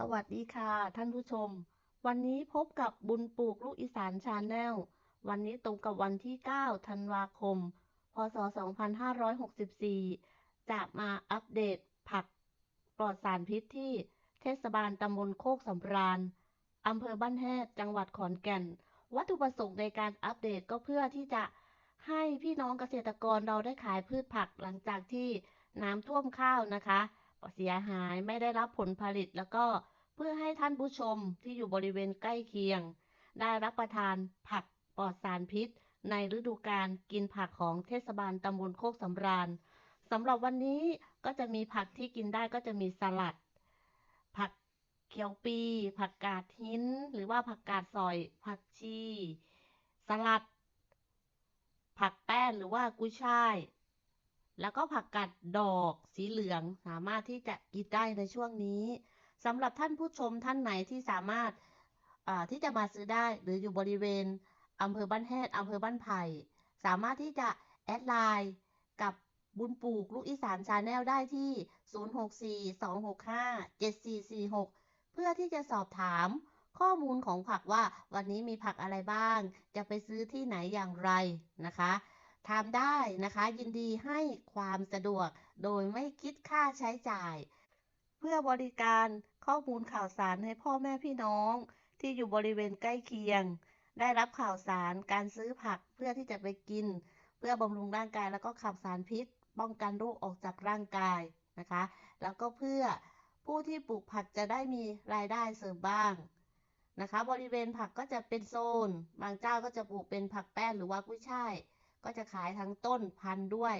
สวัสดีค่ะ ท่านผู้ชม วันนี้พบกับบุญปลูกลูกอีสานชาแนล วันนี้ตรงกับวันที่ 9 ธันวาคม พศ 2564 จะมาอัปเดตผักปลอดสารพิษที่เทศบาลตำบลโคกสำราญอำเภอบ้านแฮดจังหวัดขอนแก่น วัตถุประสงค์ในการอัปเดตก็เพื่อที่จะให้พี่น้องเกษตรกรเราได้ขายพืชผักหลังจากที่น้ำท่วมข้าวนะคะ เสียหายไม่ได้รับผลผลิต แล้วก็เพื่อให้ท่านผู้ชมที่อยู่บริเวณใกล้เคียง ได้รับประทานผักปลอดสารพิษ ในฤดูกาลกินผักของเทศบาลตำบลโคกสำราญสำหรับวันนี้ก็จะมีผักที่กินได้ก็จะมีสลัด ผักเขียวปี ผักกาดหิน หรือว่าผักกาดซอย ผักชี สลัด ผักแป้นหรือว่ากุ้ยช่าย แล้วก็ผักกาดดอกสีเหลืองสามารถที่จะกินได้ในช่วงนี้สำหรับท่านผู้ชมท่านไหนที่สามารถที่จะมาซื้อได้ หรืออยู่บริเวณอำเภอบ้านแฮดอำเภอบ้านไผ่สามารถที่จะแอดไลน์กับบุญปลูกลูกอีสานชาแนลได้ที่ 0642657446 เพื่อที่จะสอบถามข้อมูลของผักว่าวันนี้มีผักอะไรบ้าง จะไปซื้อที่ไหนอย่างไรนะคะ ทำได้นะคะ ยินดีให้ความสะดวกโดยไม่คิดค่าใช้จ่าย เพื่อบริการข้อมูลข่าวสารให้พ่อแม่พี่น้อง ที่อยู่บริเวณใกล้เคียง ได้รับข่าวสารการซื้อผักเพื่อที่จะไปกิน เพื่อบำรุงร่างกายแล้วก็ขับสารพิษ ป้องกันโรคออกจากร่างกายนะคะ แล้วก็เพื่อผู้ที่ปลูกผักจะได้มีรายได้เสริมบ้างนะคะ บริเวณผักก็จะเป็นโซน บางเจ้าก็จะปลูกเป็นผักแป้นหรือว่ากุ้ยช่าย ก็จะขายทั้งต้นพันธุ์ด้วย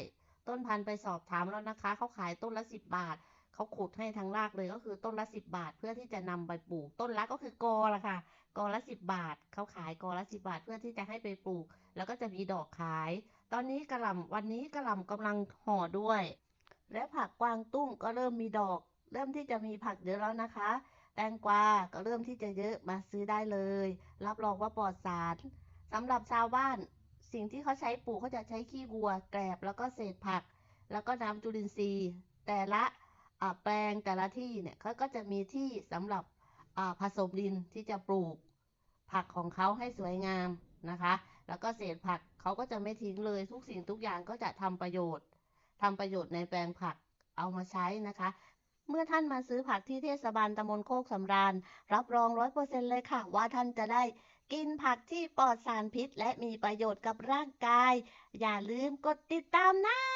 ต้นพันธุ์ไปสอบถามแล้วนะคะ เขาขายต้นละสิบบาท เขาขุดให้ทั้งรากเลยก็คือต้นละสิบบาท เพื่อที่จะนำไปปลูก ต้นละก็คือกอละค่ะ กอละสิบบาท เขาขายกอละสิบบาท เพื่อที่จะให้ไปปลูก แล้วก็จะมีดอกขาย ตอนนี้กระหล่ำวันนี้กระหล่ำกำลังห่อด้วย และผักกวางตุ้งก็เริ่มมีดอก เริ่มที่จะมีผักเยอะแล้วนะคะแตงกวา ก็เริ่มที่จะเยอะมาซื้อได้เลย รับรองว่าปลอดสารสำหรับชาวบ้าน สิ่งที่เขาใช้ปลูกเขาจะใช้ขี้วัว แกลบแล้วก็เศษผัก แล้วก็น้ำจุลินทรีย์ แต่ละแปลงแต่ละที่เนี่ยเขาก็จะมีที่สำหรับผสมดินที่จะปลูกผักของเขาให้สวยงามนะคะ แล้วก็เศษผักเขาก็จะไม่ทิ้งเลยทุกสิ่งทุกอย่างก็จะทำประโยชน์ทำประโยชน์ในแปลงผักเอามาใช้นะคะ เมื่อท่านมาซื้อผักที่เทศบาลตำบลโคกสำราญ รับรองร้อยเปอร์เซ็นเลยค่ะ ว่าท่านจะได้ กินผักที่ปลอดสารพิษและมีประโยชน์กับร่างกาย อย่าลืมกดติดตามนะ